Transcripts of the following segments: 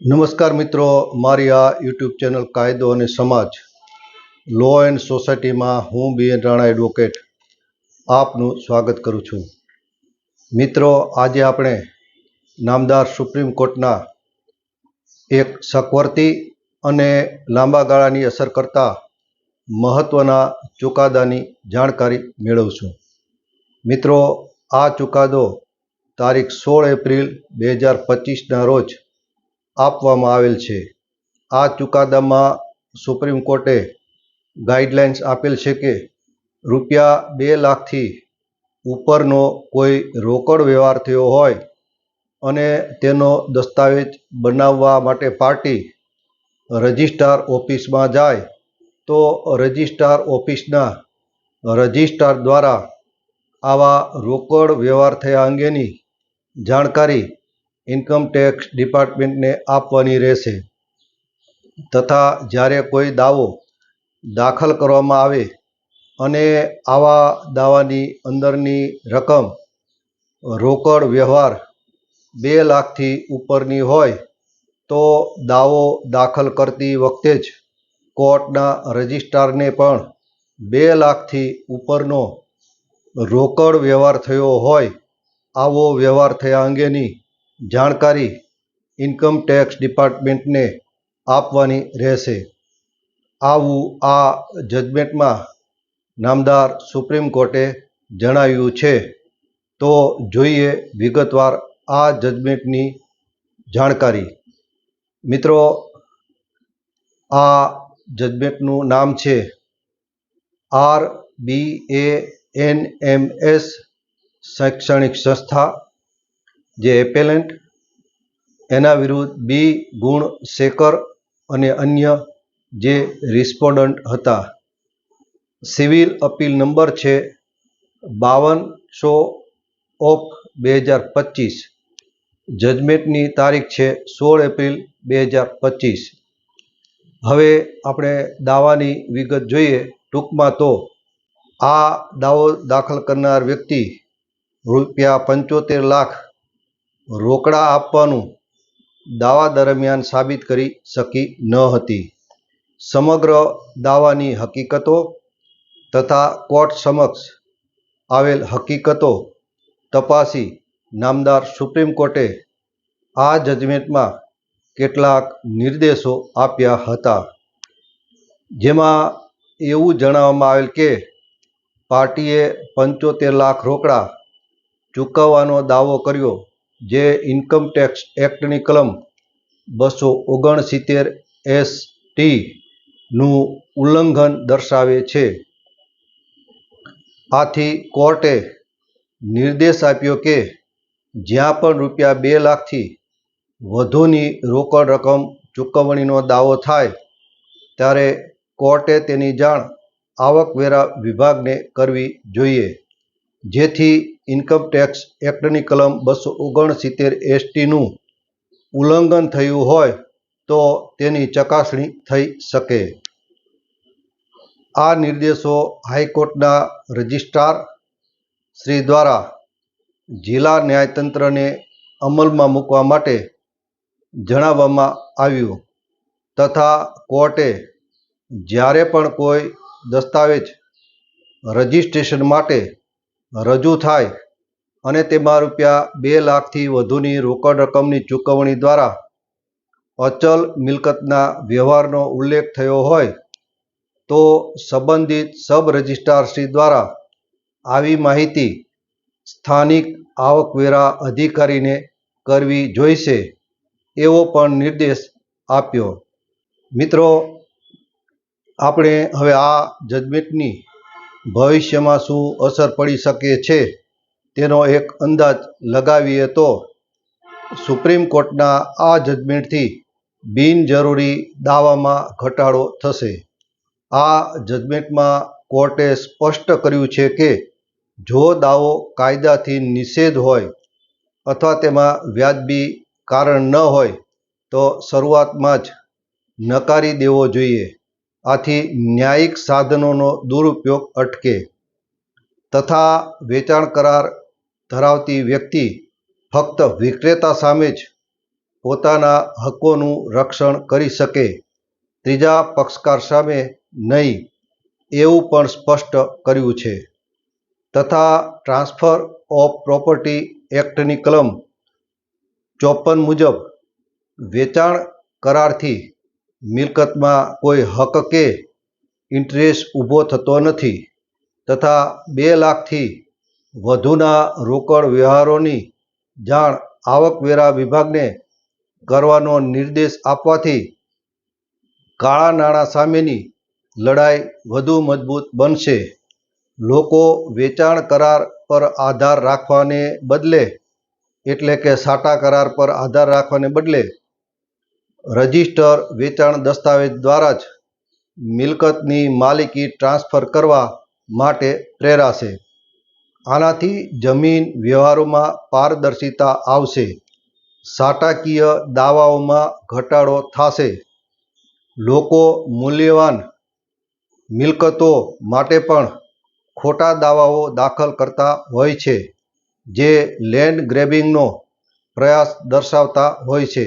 નમસ્કાર મિત્રો, મારી આ યુટ્યુબ ચેનલ કાયદો અને સમાજ લો એન્ડ સોસાયટીમાં હું બી એન રાણા એડવોકેટ આપનું સ્વાગત કરું છું. મિત્રો, આજે આપણે નામદાર સુપ્રીમ કોર્ટના એક સકવર્તી અને લાંબા ગાળાની અસર કરતા મહત્ત્વના ચુકાદાની જાણકારી મેળવશું. મિત્રો, આ ચુકાદો તારીખ સોળ એપ્રિલ બે હજાર પચીસના રોજ આપવામાં આવેલ છે. આ ચુકાદામાં સુપ્રીમ કોર્ટે ગાઈડલાઇન્સ આપેલ છે કે રૂપિયા બે લાખથી ઉપરનો કોઈ રોકડ વ્યવહાર થયો હોય અને તેનો દસ્તાવેજ બનાવવા માટે પાર્ટી રજિસ્ટ્રાર ઓફિસમાં જાય, તો રજિસ્ટ્રાર ઓફિસના રજિસ્ટ્રાર દ્વારા આવા રોકડ વ્યવહાર થયા અંગેની જાણકારી ઇન્કમ ટેક્સ ડિપાર્ટમેન્ટને આપવાની રહેશે તથા જ્યારે કોઈ દાવો દાખલ કરવામાં આવે અને આવા દાવાની અંદરની રકમ, રોકડ વ્યવહાર બે લાખથી ઉપરની હોય તો દાવો દાખલ કરતી વખતે જ કોર્ટના રજિસ્ટ્રારને પણ બે લાખથી ઉપરનો રોકડ વ્યવહાર થયો હોય, આવો વ્યવહાર થયા અંગેની જાણકારી ઇન્કમ ટેક્સ ડિપાર્ટમેન્ટને આપવાની રહેશે. આવું આ જજમેન્ટમાં નામદાર સુપ્રીમ કોર્ટે જણાવ્યું છે. તો જોઈએ વિગતવાર આ જજમેન્ટની જાણકારી. મિત્રો, આ જજમેન્ટનું નામ છે R B A N M S શૈક્ષણિક સંસ્થા. જે એપેલેન્ટ એના વિરુદ્ધ બી ગુણ શેખર અને અન્ય જે રિસ્પોન્ડન્ટ હતા. સિવિલ અપીલ નંબર છે બાવનસો ઓફ બે હજાર પચીસ. જજમેન્ટની તારીખ છે સોળ એપ્રિલ બે હજાર પચીસ. હવે આપણે દાવાની વિગત જોઈએ ટૂંકમાં તો આ દાવો દાખલ કરનાર વ્યક્તિ રૂપિયા પંચોતેર લાખ રોકડા આપવાનું દાવા દરમિયાન સાબિત કરી શકી ન હતી. સમગ્ર દાવાની હકીકતો તથા કોર્ટ સમક્ષ આવેલ હકીકતો તપાસી નામદાર સુપ્રીમ કોર્ટે આ જજમેન્ટમાં કેટલાક નિર્દેશો આપ્યા હતા. જેમાં એવું જણાવવામાં આવેલ કે પાર્ટીએ પંચોતેર લાખ રોકડા ચૂકવવાનો દાવો કર્યો જે ઇન્કમ ટેક્સ એક્ટની કલમ બસો ઓગણસિત્તેર એસ ટીનું ઉલ્લંઘન દર્શાવે છે. આથી કોર્ટે નિર્દેશ આપ્યો કે જ્યાં પણ રૂપિયા બે લાખથી વધુની રોકડ રકમ ચૂકવણીનો દાવો થાય, ત્યારે કોર્ટે તેની જાણ આવકવેરા વિભાગને કરવી જોઈએ, જેથી ઇન્કમ ટેક્સ એક્ટની કલમ બસો ઓગણસિત્તેર એસટીનું ઉલ્લંઘન થયું હોય તો તેની ચકાસણી થઈ શકે. આ નિર્દેશો હાઈકોર્ટના રજિસ્ટ્રાર શ્રી દ્વારા જિલ્લા ન્યાયતંત્રને અમલમાં મૂકવા માટે જણાવવામાં આવ્યું તથા કોર્ટે જ્યારે પણ કોઈ દસ્તાવેજ રજિસ્ટ્રેશન માટે રજૂ થાય અને તેમાં રૂપિયા બે લાખથી વધુની રોકડ રકમની ચૂકવણી દ્વારા અચલ મિલકતના વ્યવહારનો ઉલ્લેખ થયો હોય તો સંબંધિત સબ રજિસ્ટ્રારશ્રી દ્વારા આવી માહિતી સ્થાનિક આવકવેરા અધિકારીને કરવી જોઈશે એવો પણ નિર્દેશ આપ્યો. મિત્રો, આપણે હવે આ જજમેન્ટની ભવિષ્યમાં શું અસર પડી શકે છે તેનો એક અંદાજ લગાવીએ તો સુપ્રીમ કોર્ટના આ જજમેન્ટથી બિનજરૂરી દાવામાં ઘટાડો થશે. આ જજમેન્ટમાં કોર્ટે સ્પષ્ટ કર્યું છે કે જો દાવો કાયદાથી નિષેધ હોય અથવા તેમાં વ્યાજબી કારણ ન હોય તો શરૂઆતમાં જ નકારી દેવો જોઈએ. આથી ન્યાયિક સાધનોનો દુરુપયોગ અટકે. તથા વેચાણ કરાર ધરાવતી વ્યક્તિ ફક્ત વિક્રેતા સામે જ પોતાના હકોનું રક્ષણ કરી શકે. ત્રીજા પક્ષકાર સામે નહીં, એવું પણ સ્પષ્ટ કર્યું છે. તથા ટ્રાન્સફર ઓફ પ્રોપર્ટી એક્ટની કલમ ચોપન મુજબ વેચાણ કરારથી મિલકતમાં કોઈ હક કે ઇન્ટરેસ્ટ ઊભો થતો નથી તથા બે લાખથી વધુના રોકડ વ્યવહારોની જાણ આવકવેરા વિભાગને કરવાનો નિર્દેશ આપવાથી કાળા નાણાં સામેની લડાઈ વધુ મજબૂત બનશે. લોકો વેચાણ કરાર પર આધાર રાખવાને બદલે એટલે કે સાટા કરાર પર આધાર રાખવાને બદલે રજિસ્ટર વેચાણ દસ્તાવેજ દ્વારા જ મિલકતની માલિકી ટ્રાન્સફર કરવા માટે પ્રેરાશે. આનાથી જમીન વ્યવહારોમાં પારદર્શિતા આવશે. સાટાકીય દાવાઓમાં ઘટાડો થશે. લોકો મૂલ્યવાન મિલકતો માટે પણ ખોટા દાવાઓ દાખલ કરતા હોય છે, જે લેન્ડ ગ્રેબિંગનો પ્રયાસ દર્શાવતા હોય છે.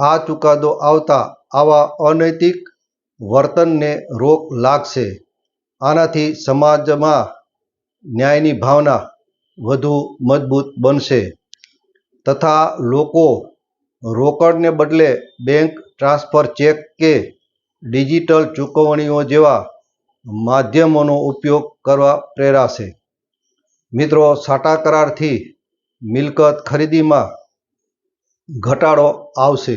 આ ચુકાદો આવતા આવા અનૈતિક વર્તનને રોક લાગશે. આનાથી સમાજમાં ન્યાયની ભાવના વધુ મજબૂત બનશે. તથા લોકો રોકડને બદલે બેંક ટ્રાન્સફર ચેક કે ડિજિટલ ચૂકવણીઓ જેવા માધ્યમોનો ઉપયોગ કરવા પ્રેરાશે. મિત્રો, સાટા કરારથી મિલકત ખરીદીમાં ઘટાડો આવશે.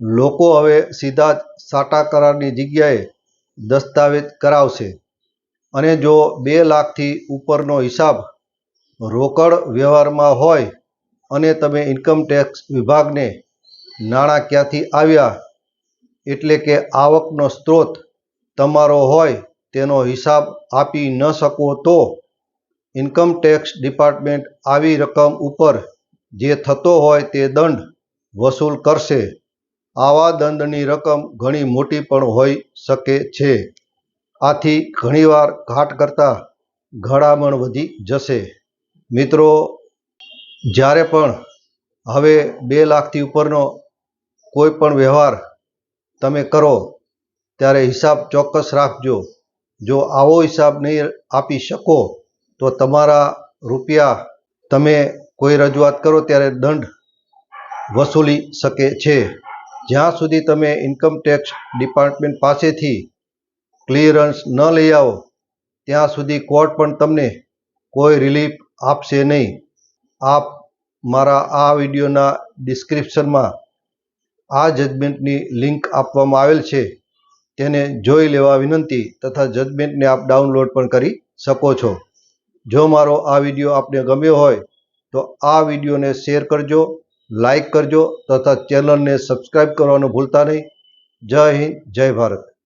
લોકો હવે સીધા જ સાટા કરારની જગ્યાએ દસ્તાવેજ કરાવશે. અને જો બે લાખથી ઉપરનો હિસાબ રોકડ વ્યવહારમાં હોય અને તમે ઇન્કમ ટેક્સ વિભાગને નાણાં ક્યાંથી આવ્યા, એટલે કે આવકનો સ્ત્રોત તમારો હોય તેનો હિસાબ આપી ન શકો તો ઇન્કમ ટેક્સ ડિપાર્ટમેન્ટ આવી રકમ ઉપર જે થતો હોય તે દંડ વસૂલ કરશે. આવા દંડની રકમ ઘણી મોટી પણ હોઈ શકે છે. આથી ઘણીવાર ઘાટ કરતાં ઘડામણ વધી જશે. મિત્રો, જ્યારે પણ હવે બે લાખથી ઉપરનો કોઈ પણ વ્યવહાર તમે કરો, ત્યારે હિસાબ ચોક્કસ રાખજો. જો આવો હિસાબ નહીં આપી શકો, તો તમારા રૂપિયા તમે કોઈ રજૂઆત કરો ત્યારે દંડ વસૂલી શકે છે. જ્યાં સુધી તમે ઇન્કમ ટેક્સ ડિપાર્ટમેન્ટ પાસેથી ક્લિયરન્સ ન લઈ આવો, ત્યાં સુધી કોર્ટ પણ તમને કોઈ રિલીફ આપશે નહીં. આપ મારા આ વિડીયોના ડિસ્ક્રિપ્શનમાં આ જજમેન્ટની લિંક આપવામાં આવેલ છે. તેને જોઈ લેવા વિનંતી તથા જજમેન્ટને આપ ડાઉનલોડ પણ કરી શકો છો. જો મારો આ વીડિયો આપને ગમ્યો હોય તો આ વિડીયોને શેર કરજો, લાઈક કરજો તથા ચેનલને સબસ્ક્રાઈબ કરવાનું ભૂલતા નહીં. જય હિન્દ, જય ભારત.